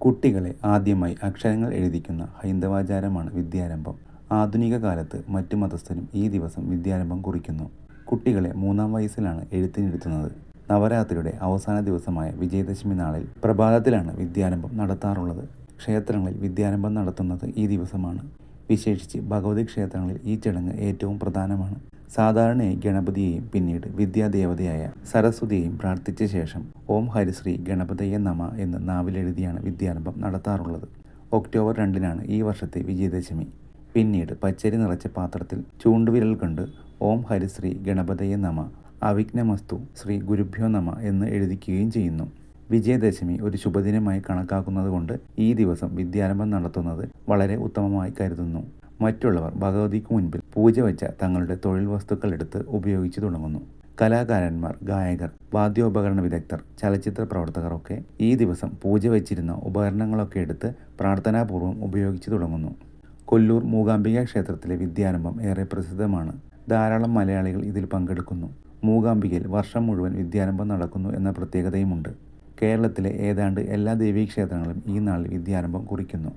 കുട്ടികളെ ആദ്യമായി അക്ഷരങ്ങൾ എഴുതിക്കുന്ന ഹൈന്ദവാചാരമാണ് വിദ്യാരംഭം. ആധുനിക കാലത്ത് മറ്റു മതസ്ഥരും ഈ ദിവസം വിദ്യാരംഭം കുറിക്കുന്നു. കുട്ടികളെ മൂന്നാം വയസ്സിലാണ് എഴുത്തിനിരുത്തുന്നത്. നവരാത്രിയുടെ അവസാന ദിവസമായ വിജയദശമി നാളിൽ പ്രഭാതത്തിലാണ് വിദ്യാരംഭം നടത്താറുള്ളത്. ക്ഷേത്രങ്ങളിൽ വിദ്യാരംഭം നടത്തുന്നത് ഈ ദിവസമാണ്. വിശേഷിച്ച് ഭഗവതി ക്ഷേത്രങ്ങളിൽ ഈ ചടങ്ങ് ഏറ്റവും പ്രധാനമാണ്. സാധാരണയായി ഗണപതിയെയും പിന്നീട് വിദ്യാദേവതയായ സരസ്വതിയെയും പ്രാർത്ഥിച്ച ശേഷം ഓം ഹരിശ്രീ ഗണപതയെ നമ എന്ന് നാവിലെഴുതിയാണ് വിദ്യാരംഭം നടത്താറുള്ളത്. ഒക്ടോബർ രണ്ടിനാണ് ഈ വർഷത്തെ വിജയദശമി. പിന്നീട് പച്ചരി നിറച്ച പാത്രത്തിൽ ചൂണ്ടുവിരൽ കൊണ്ട് ഓം ഹരിശ്രീ ഗണപതയെ നമ അവിഘ്നമസ്തു ശ്രീ ഗുരുഭ്യോ നമ എന്ന് എഴുതിക്കുകയും ചെയ്യുന്നു. വിജയദശമി ഒരു ശുഭദിനമായി കണക്കാക്കുന്നതുകൊണ്ട് ഈ ദിവസം വിദ്യാരംഭം നടത്തുന്നത് വളരെ ഉത്തമമായി കരുതുന്നു. മറ്റുള്ളവർ ഭഗവതിക്ക് മുൻപിൽ പൂജ വെച്ച തങ്ങളുടെ തൊഴിൽ വസ്തുക്കൾ എടുത്ത് ഉപയോഗിച്ചു തുടങ്ങുന്നു. കലാകാരന്മാർ ഗായകർ വാദ്യോപകരണ വിദഗ്ധർ ചലച്ചിത്ര പ്രവർത്തകർ ഒക്കെ ഈ ദിവസം പൂജ വെച്ചിരുന്ന ഉപകരണങ്ങളൊക്കെ എടുത്ത് പ്രാർത്ഥനാപൂർവം ഉപയോഗിച്ചു തുടങ്ങുന്നു. കൊല്ലൂർ മൂകാംബിക ക്ഷേത്രത്തിലെ വിദ്യാരംഭം ഏറെ പ്രസിദ്ധമാണ്. ധാരാളം മലയാളികൾ ഇതിൽ പങ്കെടുക്കുന്നു. മൂകാംബികയിൽ വർഷം മുഴുവൻ വിദ്യാരംഭം നടക്കുന്നു എന്ന പ്രത്യേകതയുമുണ്ട്. കേരളത്തിലെ ഏതാണ്ട് എല്ലാ ദേവീക്ഷേത്രങ്ങളും ഈ നാളിൽ വിദ്യാരംഭം കുറിക്കുന്നു.